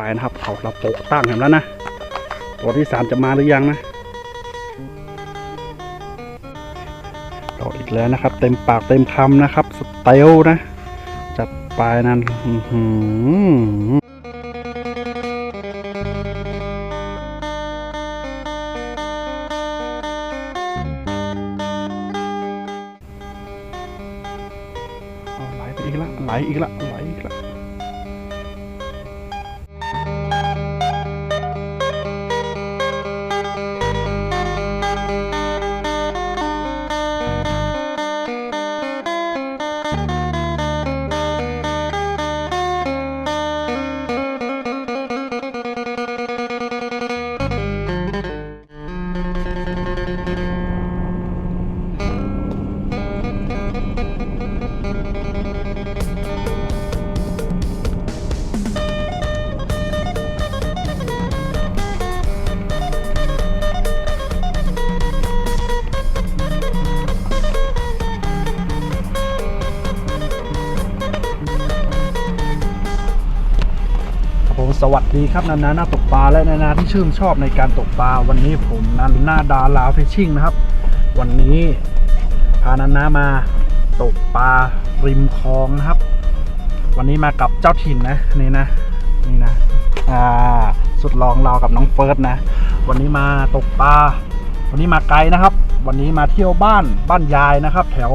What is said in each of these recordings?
ไปนะครับ เอาเราโปะตั้งเห็นแล้วนะ ตัวที่สามจะมาหรือยังนะรออีกแล้วนะครับ เต็มปากเต็มคำนะครับ สเตลนะ จัดไปนั้น สวัสดีครับนานานักตกปลาและนานาที่ชื่นชอบในการตกปลาวันนี้ผมนันหน้าดาลาฟิชชิ่งนะครับ วันนี้พานานามาตกปลาริมคลองนะครับ วันนี้มากับเจ้าถิ่นนะนี่นะนี่นะอ่าสุดลองเรากับน้องเฟิร์สนะ วันนี้มาตกปลาวันนี้มาไกลนะครับ วันนี้มาเที่ยวบ้านบ้านยายนะครับ แถว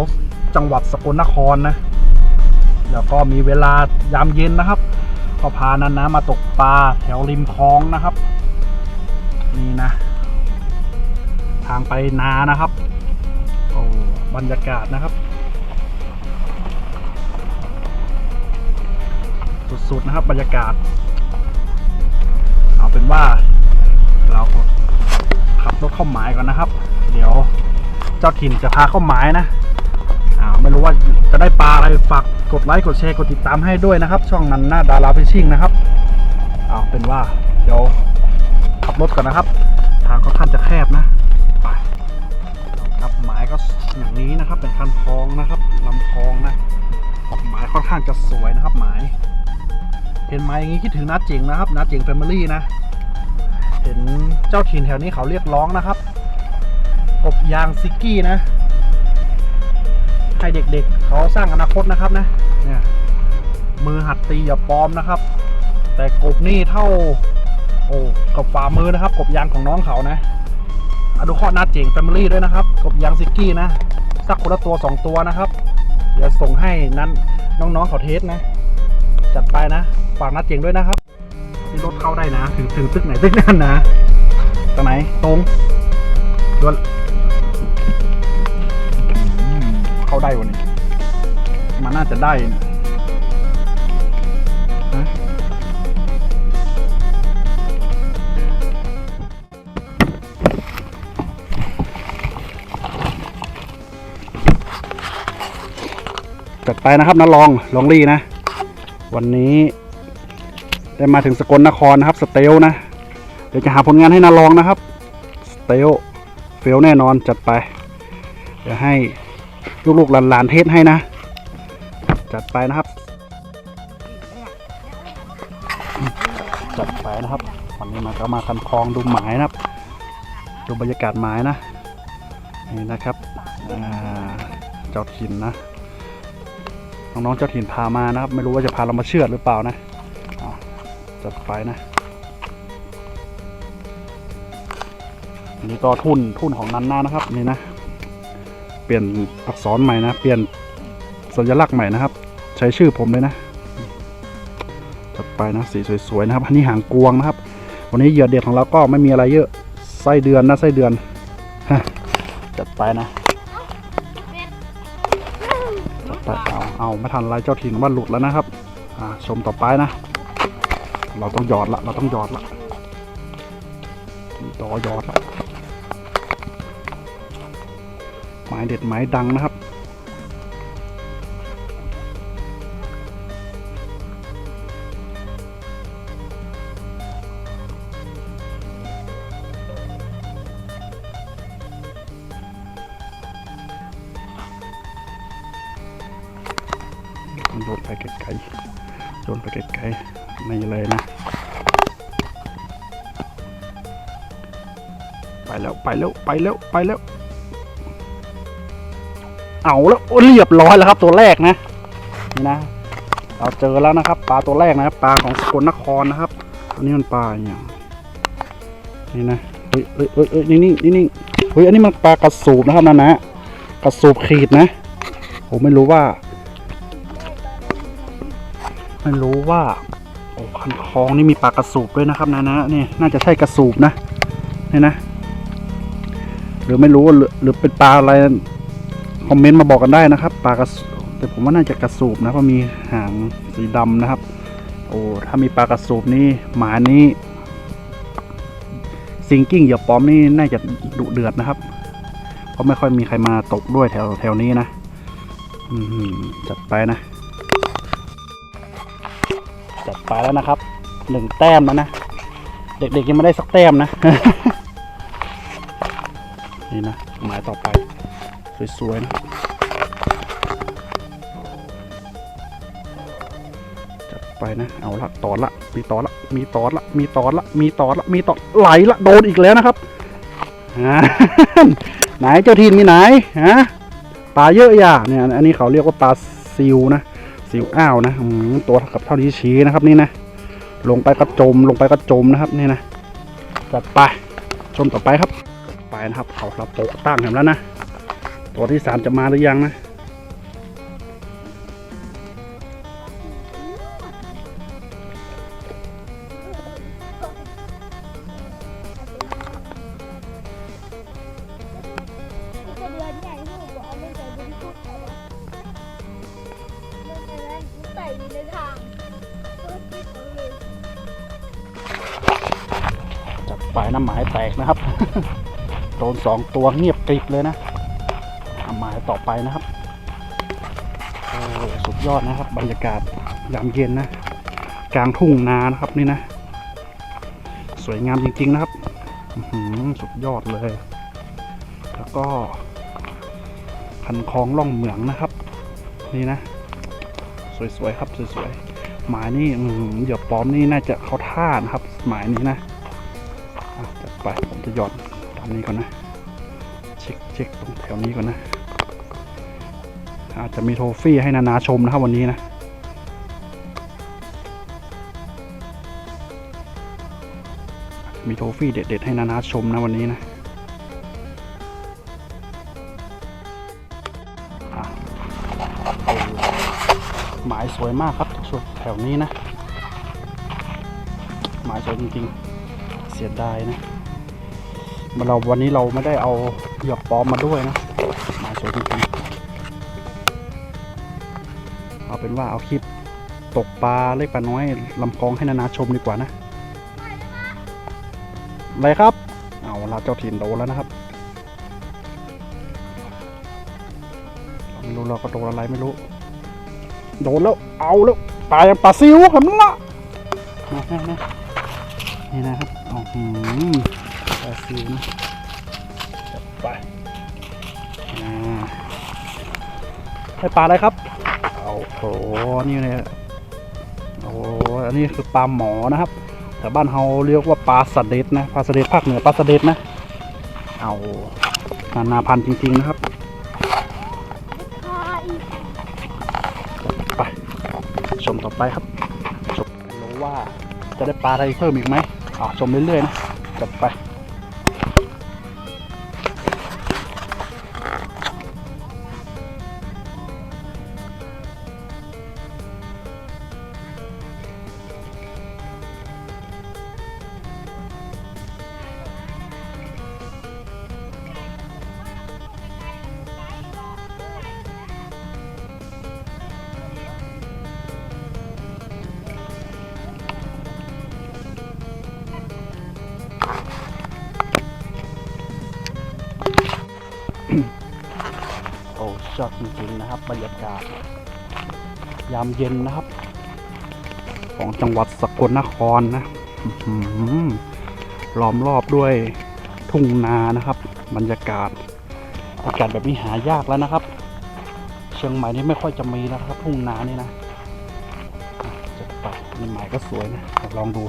จังหวัดสกลนครนะแล้วก็มีเวลายามเย็นนะครับ ก็พานันนะมาตกปลาแถวริมคลองนะครับ นี่นะ ทางไปนานะครับโอ้บรรยากาศนะครับ สุดๆนะครับบรรยากาศ เอาเป็นว่า เราขับรถเข้าหมายก่อนนะครับ เดี๋ยวเจ้าถิ่นจะพาเข้าหมายนะอ่าไม่รู้ว่า จะได้ปลาอะไรฝากกดไลค์กดแชร์กดติดตามให้ด้วยนะครับ ช่องนันหน้าดาราฟิชชิ่งนะครับเอาเป็นว่าเดี๋ยวขับรถก่อนนะครับ ทางค่อนข้างจะแคบนะไปเราขับหมายก็อย่างนี้นะครับ เป็นคันคลองนะครับลำคลองนะหมายค่อนข้างจะสวยนะครับ หมายเห็นไหมอย่างนี้คิดถึงน้าเจ๋งนะครับน้าเจ๋งแฟมิลี่นะเห็นเจ้าถิ่นแถวนี้เขาเรียกร้องนะครับกบยางซิกกี้นะ ให้เด็กๆ เขาสร้างอนาคตนะครับนะเนี่ยมือหัดตีอย่าปลอมนะครับ แต่กบนี่เท่า โอ้กับฝ่ามือนะครับ กบยางของน้องเขานะอะดูข้อนัดเจ๋งแฟมิลี่ด้วยนะครับ กบยางซิกกี้นะสักคนละตัวสองตัวนะครับ เดี๋ยวส่งให้นั้นน้องๆเขาเทสนะ จัดไปนะฝากนัดเจ๋งด้วยนะครับที่รถเข้าได้นะ ถึงถึงตึกไหนตึกนั่นนะตรงไหนตรงดวน เข้าได้วันนี้ มันน่าจะได้นะจัดไปนะครับนะลองลองลี่นะ วันนี้ ได้มาถึงสกลนครนะครับ สเตลนะ เดี๋ยวจะหาผลงานให้นาลองนะครับ สเตลเฟลแน่นอนจัดไป เดี๋ยวให้ ลูกๆหลานๆเทสให้นะ จัดไปนะครับ จัดไปนะครับวันนี้มาก็มาคันคลองดูหมายนะครับ ดูบรรยากาศหมายนะนี่นะครับเจ้าถิ่นนะน้องๆเจ้าถิ่นพามานะครับ ไม่รู้ว่าจะพาเรามาเชื่อดหรือเปล่านะจัดไปนะนนี้ก็ทุนทุนของนันนานะครับนี่นะ เปลี่ยนอักษรใหม่นะ เปลี่ยนสัญลักษณ์ใหม่นะครับ ใช้ชื่อผมเลยนะจัดไปนะสีสวยๆนะครับ อันนี้หางกวงนะครับ วันนี้เหยื่อเด็ดของเราก็ไม่มีอะไรเยอะไส้เดือนนะไส้เดือนฮจัดไปนะจัดไปเอาเอาไม่ทันไรเจ้าถิ่นว่าหลุดแล้วนะครับชมต่อไปนะ เราต้องหยอดละเราต้องหยอดละต่อหยอดละ ม้เด็ดไม้ดังนะครับ โยนไปไกลๆโยนไปไกลๆนี่เลยนะ ไปแล้วไปแล้วไปแล้วไปแล้ว เอาแล้วเรียบร้อยแล้วครับตัวแรกนะนี่นะ เราเจอแล้วนะครับ ปลาตัวแรกนะครับปลาของสกลนครนะครับ อันนี้มันปลาอย่างนี่นะเฮ้ยเฮ้ยเฮ้ยเฮ้ยนี่นี่นี่นี่เฮ้ยอันนี้มันปลากระสูบนะครับนะนะกระสูบขีดนะ ผมไม่รู้ว่า ไม่รู้ว่าโอ้คันคลองนี่มีปลากระสูบด้วยนะครับนะนะนี่น่าจะใช่กระสูบนะนี่นะหรือไม่รู้หรือหรือเป็นปลาอะไร คอมเมนต์มาบอกกันได้นะครับปลากระสูแต่ผมว่าน่าจะกระสูบนะเพราะมีหางสีดำนะครับ โอ้ถ้ามีปลากระสูบนี่หมานี้ซิงกิ้งเหยื่อปลอมนี่น่าจะดุเดือดนะครับ เพราะไม่ค่อยมีใครมาตกด้วยแถวแถวนี้นะจัดไปนะ จัดไปแล้วนะครับหนึ่งแต้มแล้วนะ เด็กๆยังไม่ได้สักแต้มนะ นี่นะหมายต่อไป สวยๆนะจัดไปนะ เอาละตอนละ มีตอนละ มีตอนละ มีตอนละ มีตอนละ มีตอนไหลละโดนอีกแล้วนะครับไหนเจ้าทีนมีไหนฮะปลาเยอะอย่าเนี่ยอันนี้เขาเรียกว่าปลาซิวนะสิวอ้าวนะตัวกับเท่าที่ชี้นะครับนี่นะลงไปก็จมลงไปก็จมนะครับนี่นะจัดไปชมต่อไปครับ ไปนะครับเอาเราโปะตั้งเห็นแล้วนะ ตัวที่สามจะมาหรือยังนะจะเดือนใหญ่ที่ผมบอกเอาไม่ใส่บนชุดเอาไว้เรื่องนั้นใส่อยู่ในทางก็คิดเอาเลยจัดไปน้ำหมายแตกนะครับ โดนสองตัวเงียบกริบเลยนะ อะหมายต่อไปนะครับสุดยอดนะครับ บรรยากาศยามเย็นนะ กลางทุ่งนานะครับนี่นะ สวยงามจริง ๆนะครับสุดยอดเลย แล้วก็ คันคลองล่องเหมืองนะครับ นี่นะ สวยๆครับสวยๆหมายนี่อื้อหือเหยื่อปลอมนี่น่าจะเข้าท่านะครับ หมายนี้นะอะจัดไปผมจะหย่อนตามนี้ก่อนนะ เช็คเช็คตรงแถวนี้ก่อนนะ อาจจะมีโทฟี่ให้นานาชมนะครับวันนี้นะ มีโทฟี่เด็ดๆให้นานาชมนะวันนี้นะหมายสวยมากครับช่วแถวนี้นะ หมายสวยจริงๆ เสียดายนะเราวันนี้เราไม่ได้เอาเหยือกปลอมมาด้วยนะ หมายสวยจริงๆ เป็นว่าเอาคลิปตกปลาเล็กปลาน้อยลำคลองให้นานาชมดีกว่านะอะไรครับ เอาละเจ้าถิ่นโดนแล้วนะครับไม่รู้เราก็โดนอะไรไม่รู้ โดนแล้วเอาแล้วปลายปลาซิวครับละนะนะนะนี่นะครับออหืมปลาซิวนะจัดไปอ่าให้ปลาอะไรครับ โห นี่เลยโอ้โหอันนี้คือปลาหมอนะครับ แต่บ้านเฮาเรียกว่าปลาสเด็ดนะ ปลาสเด็ดภาคเหนือปลาสเด็ดนะ เอานานาพันธุ์จริง ๆ นะครับ ไป ชมต่อไปครับ ชมรู้ว่าจะได้ปลาอะไรเพิ่มอีกไหมอ่าชมเรื่อยๆนะ จัดไป จริงๆนะครับ บรรยากาศ ยามเย็นนะครับ ของจังหวัดสกลนครนะหล้อมรอบด้วยทุ่งนานะครับ บรรยากาศ อากาศแบบนี้หายากแล้วนะครับ เชียงใหม่นี่ไม่ค่อยจะมีแล้วครับ ทุ่งนานี่นะอะจัดไปนี่หมายก็สวยนะลองดู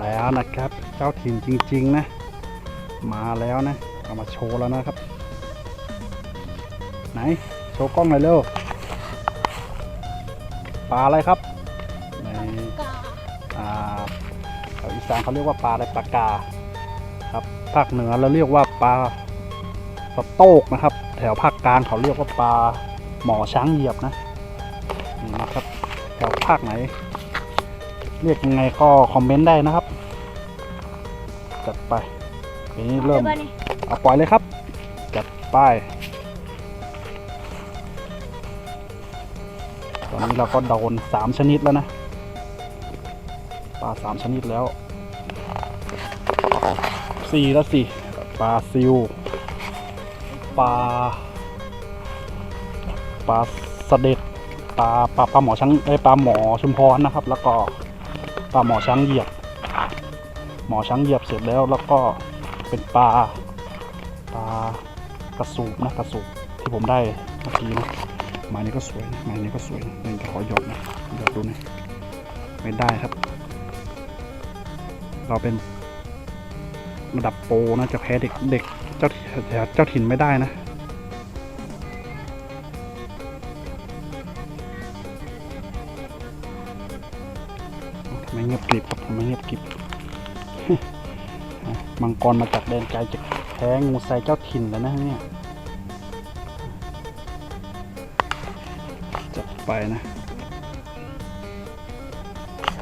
แล้วนะครับ เจ้าถิ่นจริง ๆ นะ มาแล้วนะเอามาโชว์แล้วนะครับ ไหน โชว์กล้องหน่อยเร็วปลาอะไรครับในกาอ่าแถวอีสานเขาเรียกว่าปลาอะไรปลากาครับภาคเหนือเราเรียกว่าปลาสะโตกนะครับ แถวภาคกลางเขาเรียกว่าปลาหมอช้างเหยียบนะนี่นะครับแถวภาคไหน เรียกยังไงก็คอมเมนต์ได้นะครับจัดไปทีนี้เริ่มดี๋ยวก่อนนี่เอาปล่อยเลยครับ จัดไป ตอนนี้เราก็โดนสามชนิดแล้วนะ ปลาสามชนิดแล้วสี่แล้วสิปลาซิว ปลา ปลาสเด็ดปลาปลาปลาหมอช้างเอ้ปลาหมอชุมพรนะครับ แล้วก็ปลาหมอช้างเหยียบ หมอช้างเหยียบเสร็จแล้วแล้วก็เป็นปลาปลากระสูบนะกระสูบที่ผมได้เมื่อกี้นะ มายนี้ก็สวยนะมายนี้ก็สวยนะนี่ขอหยอดนะหยอดดูนะไม่ได้ครับ เราเป็นระดับโปรนะจะแพ้เด็กเด็กเจ้าเจ้าถิ่นไม่ได้นะทำไมเงียบกริบครับทำไมเงียบกริบมังกรมาจากแดนไกลจะแพ้งูใส่เจ้าถิ่นแล้วนะเนี่ย ไปนะ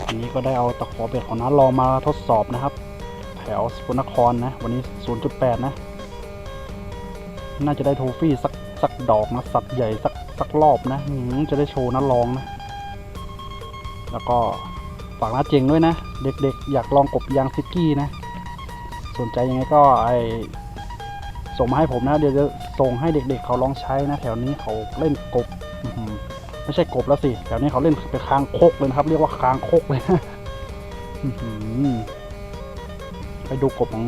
ทีนี้ก็ได้เอาตะขอเบ็ดของน้าลองมาทดสอบนะครับ แถวสกลนครนะ วันนี้ 0.8 นะ น่าจะได้โทฟี่สักสักดอกนะ สัตว์ใหญ่สักสักรอบนะอืมจะได้โชว์น้าลองนะ แล้วก็ฝากน้าเจงด้วยนะ เด็กๆ อยากลองกบยางซิกกี้นะ สนใจยังไงก็ไอส่งมาให้ผมนะ เดี๋ยวจะส่งให้เด็กๆเขาลองใช้นะ แถวนี้เขาเล่นกบ ไม่ใช่กบแล้วสิแถวนี้เขาเล่นเป็นคางคกเลยนะครับ เรียกว่าคางคกเลยนะไปดูกบของ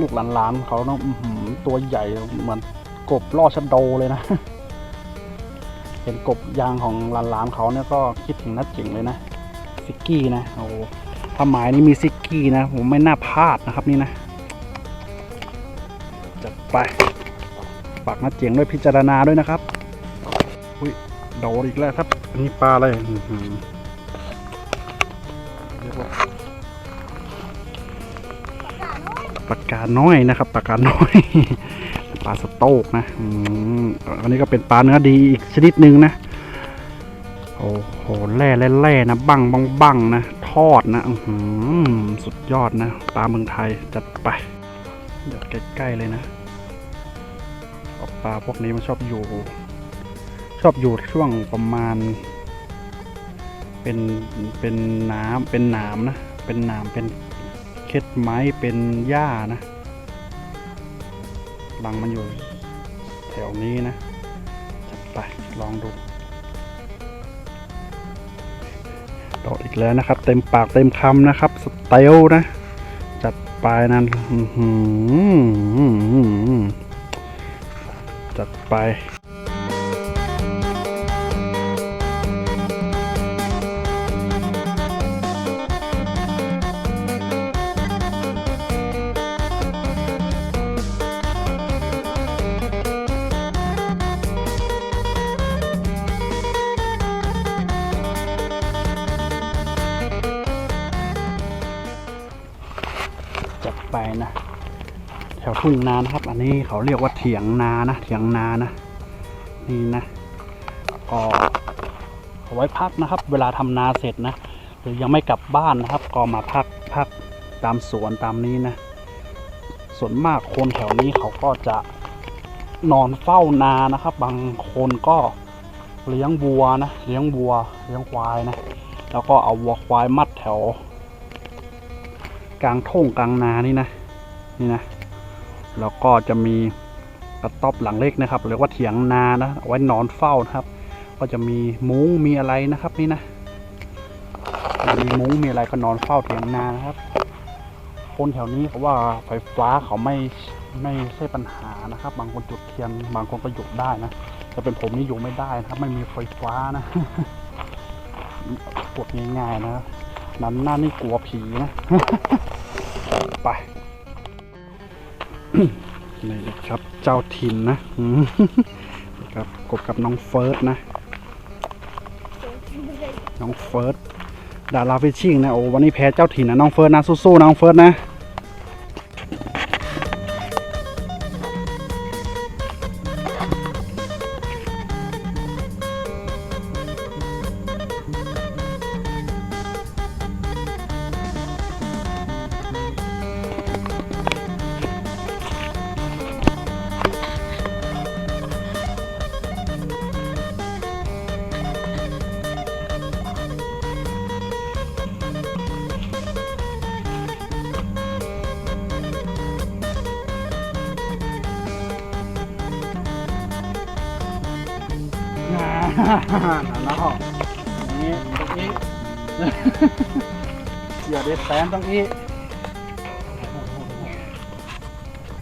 ลูกหลานๆเขาเนาะอื้อหือตัวใหญ่เหมือนกบล่อชัดโดเลยนะ เห็นกบยางของหลานๆเขาเนี่ยก็คิดถึงนัดจ๋งเลยนะซิกกี้นะโอ้ถ้าหมายนี้มีซิกกี้นะผมไม่น่าพลาดนะครับนี่นะจัดไปฝากนัดเจ๋งด้วยพิจารณาด้วยนะครับอุ้ย โดนอีกแล้วครับ อันนี้ปลาอะไรอื้อหือเรียกว่าปากกาน้อยปลากาน้อยนะครับปลากาน้อย ปลาสโต๊กนะอืมอันนี้ก็เป็นปลาเนื้อดีอีกชนิดหนึ่งนะโอ้โหแร่แร่แร่นะบังบังบังนะทอดนะอื้อหือสุดยอดนะปลาเมืองไทยจัดไปเดี๋ยวใกล้ๆเลยนะปลาพวกนี้มันชอบอยู่ ชอบอยู่ช่วงประมาณ เป็นเป็นน้ำเป็นหนามนะเป็นหนามเป็นเคล็ดไม้เป็นหญ้านะรังมันอยู่แถวนี้นะจัดไปลองดูโดดอีกแล้วนะครับ เต็มปากเต็มคำนะครับ สเตลนะ จัดไปนั้นจัดไป นานะครับ อันนี้เขาเรียกว่าเถียงนานะเถียงนานะ นี่นะก็เอาไว้พักนะครับ เวลาทำนาเสร็จนะหรือยังไม่กลับบ้านนะครับ ก็มาพักพักตามสวนตามนี้นะ ส่วนมากคนแถวนี้เขาก็จะนอนเฝ้านานะครับ บางคนก็เลี้ยงวัวนะเลี้ยงวัว เลี้ยงควายนะแล้วก็เอาวัวควายมัดแถว กลางทุ่งกลางนานี่นะ นี่นะ แล้วก็จะมีกระต๊อบหลังเล็กนะครับเรียกว่าเถียงนานะเอาไว้นอนเฝ้านะครับ ก็จะมีมุ้งมีอะไรนะครับนี่นะมีมุ้งมีอะไรก็นอนเฝ้าเถียงนานะครับ คนแถวนี้เขาว่าไฟฟ้าเขาไม่ไม่ใช่ปัญหานะครับ บางคนจุดเทียนบางคนก็หยุดได้นะแต่เป็นผมนี่อยู่ไม่ได้นะครับ ไม่มีไฟฟ้านะกดง่ายๆนะนั้นหน้านี่กลัวผีนะ ไป นี่นะครับ เจ้าถิ่นนะครับกบกับน้องเฟิร์สนะ น้องเฟิร์สดาราฟิชชิ่งนะโอ้วันนี้แพ้เจ้าถิ่นนะน้องเฟิร์สนะสู้ๆน้องเฟิร์สนะ แล้วอย่างนี้ตรงนี้อย่าได้แฟนตรงนี้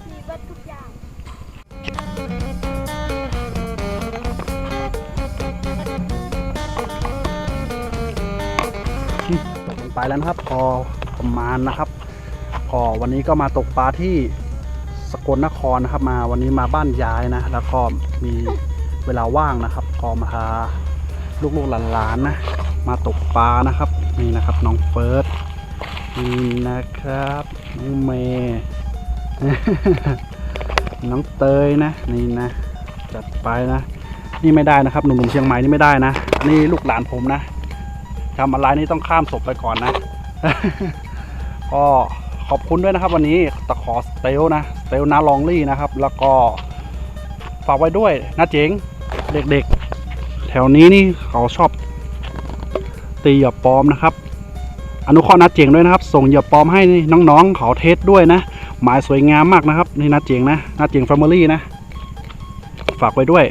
มีวัตทุกอย่าง ตกลงไปแล้วนะครับ พอประมาณนะครับ พอวันนี้ก็มาตกปลาที่สกลนครนะครับ มาวันนี้มาบ้านยายนะ แล้วก็มีเวลาว่างนะครับ ก็มาพาลูกๆหลานๆนะ มาตกปลานะครับ นี่นะครับน้องเฟิร์สนี่นะครับน้องเมย์น้องเตยนะนี่นะ จัดไปนะ นี่ไม่ได้นะครับหนุ่มๆเชียงใหม่นี่ไม่ได้นะนี่ลูกหลานผมนะทำอะไรนี่ต้องข้ามศพไปก่อนนะ ก็ขอบคุณด้วยนะครับ วันนี้ตะขอสเตลนะสเตลนาลองลี่นะครับ แล้วก็ฝากไว้ด้วยนะเจ๋งเด็กๆ แถวนี้นี่เขาชอบตีหยื่อปลอมนะครับ อนุเคราะห์นัดเจ๋งด้วยนะครับ ส่งหยื่อปลอมให้น้องๆเขาเทสด้วยนะ หมายสวยงามมากนะครับนี่นัดเจ๋งนะนัดเจ๋งแฟมิลี่นะ ฝากไว้ด้วย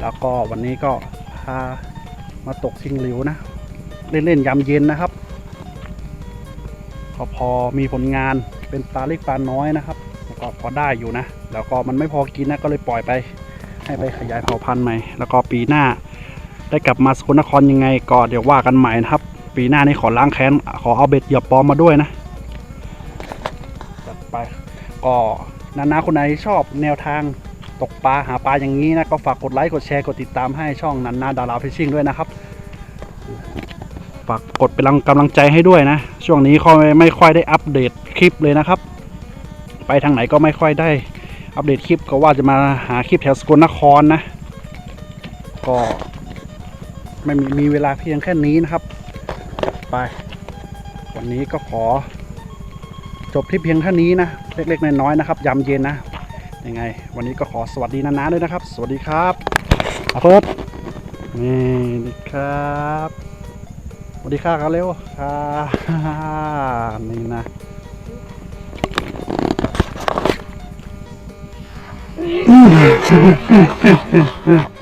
แล้วก็วันนี้ก็พามาตกชิงหลิวนะ เล่นๆยามเย็นนะครับก็พอมีผลงานเป็นปลาเล็กปลาน้อยนะครับก็พอได้อยู่นะ แล้วก็มันไม่พอกินนะก็เลยปล่อยไป ให้ไปขยายเผ่าพันธุ์ใหม่ แล้วก็ปีหน้า ได้กลับมาสกลนครยังไงก็เดี๋ยวว่ากันใหม่นะครับ ปีหน้านี้ขอล้างแค้น ขอเอาเบ็ดเหยียบปลอมมาด้วยนะจัดไปก็นาๆคนไหนชอบแนวทางตกปลาหาปลาอย่างนี้นะ ก็ฝากกดไลค์กดแชร์กดติดตามให้ช่องนันนาดาราฟิชชิ่งด้วยนะครับ ฝากกดเป็นกำลังใจให้ด้วยนะ ช่วงนี้ค่อยไม่ค่อยได้อัปเดตคลิปเลยนะครับ ไปทางไหนก็ไม่ค่อยได้ อัปเดตคลิปก็ว่าจะมาหาคลิปแถวสกลนครนะ ก็ไม่มีมีเวลาเพียงแค่นี้นะครับ ไป วันนี้ก็ขอ จบที่เพียงเท่านี้นะ เล็กๆน้อยๆนะครับยามเย็นนะ ยังไง วันนี้ก็ขอสวัสดีนานาด้วยนะครับ สวัสดีครับอาเฟิร์สนี่ครับสวัสดีค่ะกันเร็วค่ะนี่นะ 嗯。嗯嗯嗯嗯嗯嗯